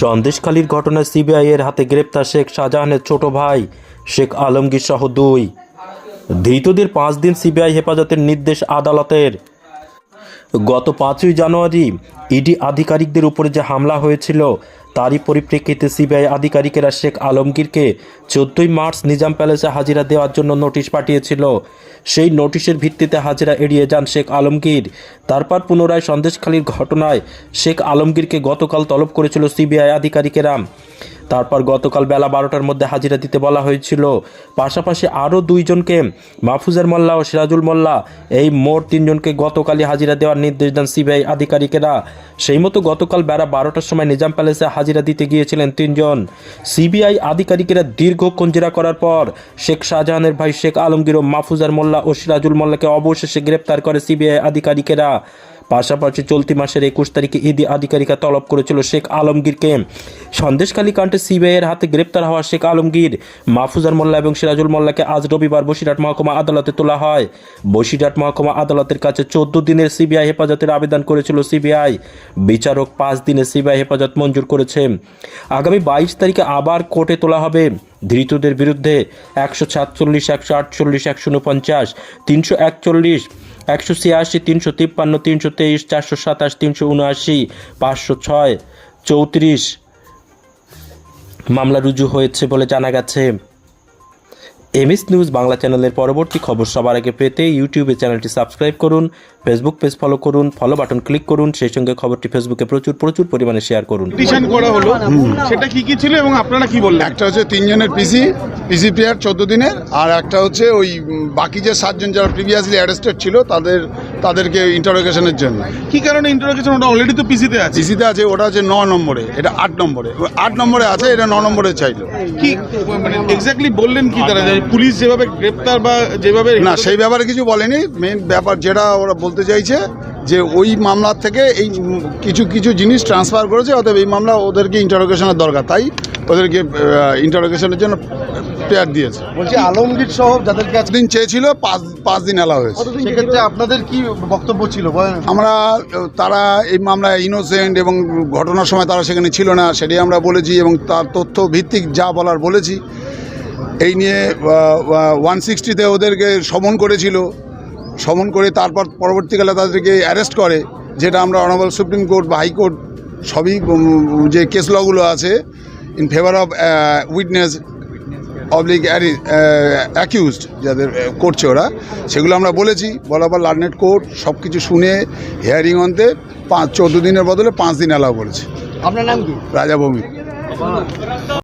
সন্দেশখালীর ঘটনায় সিবিআই এর হাতে গ্রেপ্তার শেখ শাহজাহানের ছোট ভাই শেখ আলমগীর সহ দুই। ধৃতদের পাঁচ দিন সিবিআই হেফাজতের নির্দেশ আদালতের। গত পাঁচই জানুয়ারি ইডি আধিকারিকদের উপরে যে হামলা হয়েছিল তারই পরিপ্রেক্ষিতে সিবিআই আধিকারিকেরা শেখ আলমগীরকে চোদ্দই মার্চ নিজাম প্যালেসে হাজিরা দেওয়ার জন্য নোটিশ পাঠিয়েছিল। সেই নোটিশের ভিত্তিতে হাজিরা এড়িয়ে যান শেখ আলমগীর। তারপর পুনরায় সন্দেশখালীর ঘটনায় শেখ আলমগীরকে গতকাল তলব করেছিল সিবিআই আধিকারিকেরা। তারপর গতকাল বেলা বারোটার মধ্যে হাজিরা দিতে বলা হয়েছিল। পাশাপাশি আরও দুইজনকে মাহফুজার মোল্লা ও সিরাজুল মোল্লা, এই মোট তিনজনকে গতকালই হাজিরা দেওয়ার নির্দেশ দেন সিবিআই আধিকারিকেরা। সেই মতো গতকাল বেলা বারোটার সময় নিজাম প্যালেসে হাজিরা দিতে গিয়েছিলেন তিনজন। সিবিআই আধিকারিকেরা দীর্ঘক্ষণ জেরা করার পর শেখ শাহজাহানের ভাই শেখ আলমগীর ও মাহফুজার মোল্লা ও সিরাজুল মোল্লাকে অবশেষে গ্রেপ্তার করে সিবিআই আধিকারিকেরা। পাশাপাশি চলতি মাসের একুশ তারিখে ইদি আধিকারিকা তলব করেছিল শেখ আলমগীরকে। সন্দেশকালী কাণ্ডে সিবিআইয়ের হাতে গ্রেপ্তার হওয়া শেখ আলমগীর, মাহফুজার মোল্লা এবং সিরাজুল মোল্লাকে আজ রবিবার বসিরহাট মহকুমা আদালতে তোলা হয়। বসিরহাট মহকুমা আদালতের কাছে চোদ্দ দিনের সিবিআই হেফাজতের আবেদন করেছিল সিবিআই। বিচারক পাঁচ দিনের সিবিআই হেফাজত মঞ্জুর করেছে। আগামী বাইশ তারিখে আবার কোর্টে তোলা হবে। ধৃতদের বিরুদ্ধে একশো সাতচল্লিশ, একশো আটচল্লিশ, একশো উনপঞ্চাশ, তিনশো একচল্লিশ একশো ছিয়াশি, তিনশো তিপ্পান্ন, তিনশো তেইশ, চারশো সাতাশ, তিনশো উনআশি, পাঁচশো ছয়, চৌত্রিশ। মামলা রুজু হয়েছে বলে জানা গেছে। এমএস নিউজ বাংলা চ্যানেলের পরবর্তী খবর সবার আগে পেতে ইউটিউবে চ্যানেলটি সাবস্ক্রাইব করুন ফেসবুক পেজ ফলো করুন ফলো বাটন ক্লিক করুন সেই সঙ্গে খবরটি ফেসবুকে প্রচুর প্রচুর পরিমাণে শেয়ার করুন। পিটিশন করা হলো সেটা কি কি ছিল এবং আপনারা কি বললেন? একটা হচ্ছে তিনজনের পিসি পিসি প্লেয়ার চোদ্দ দিনের আর একটা হচ্ছে ওই বাকি যে সাতজন যারা প্রিভিয়াসলি অ্যারেস্টেড ছিল তাদের তাদেরকে ইন্টারোগেশনের জন্য। কি কারণে ইন্টারোগেশন ওটা অলরেডি তো পিসিতে আছে। পিসিতে আছে ওটা হচ্ছে ন নম্বরে এটা আট নম্বরে। ও আট নম্বরে আছে এটা ন নম্বরে চাইলো। কি মানে এক্স্যাক্টলি বললেন কি তারা পুলিশ যেভাবে গ্রেপ্তার বা যেভাবে না সেই ব্যাপারে কিছু বলেনি। মেন ব্যাপার যেটা ওরা বলতে চাইছে যে ওই মামলার থেকে এই কিছু কিছু জিনিস ট্রান্সফার করেছে অতএব এই মামলা ওদেরকে ইন্টারোগেশনের দরকার। তাই ওদেরকে ইন্টারোগেশনের জন্য প্রেয়ার দিয়েছে। বলছি আলমগীর সহ যাদেরকে দিন চেয়েছিল? পাঁচ পাঁচ দিন এলা হয়েছে। সেক্ষেত্রে আপনাদের কি বক্তব্য ছিল? আমরা তারা এই মামলায় ইনোসেন্ট এবং ঘটনার সময় তারা সেখানে ছিল না সেটাই আমরা বলেছি এবং তার তথ্য ভিত্তিক যা বলার বলেছি। এই নিয়ে ওয়ান সিক্সটিতে ওদেরকে সমন করেছিল। সমন করে তারপর পরবর্তীকালে তাদেরকে অ্যারেস্ট করে যেটা আমরা অনারেবল সুপ্রিম কোর্ট বা হাইকোর্ট সবই যে কেস লগুলো আছে in favour of witness oblique accused যাদের আহ, করছে ওরা সেগুলো আমরা বলেছি বলার পর লার্নেট কোর্ট সব কিছু শুনে হিয়ারিং অন্তে পাঁচ চোদ্দ দিনের বদলে পাঁচ দিন অ্যালাউ করেছে। আপনার নাম কি? রাজা ভৌমিক।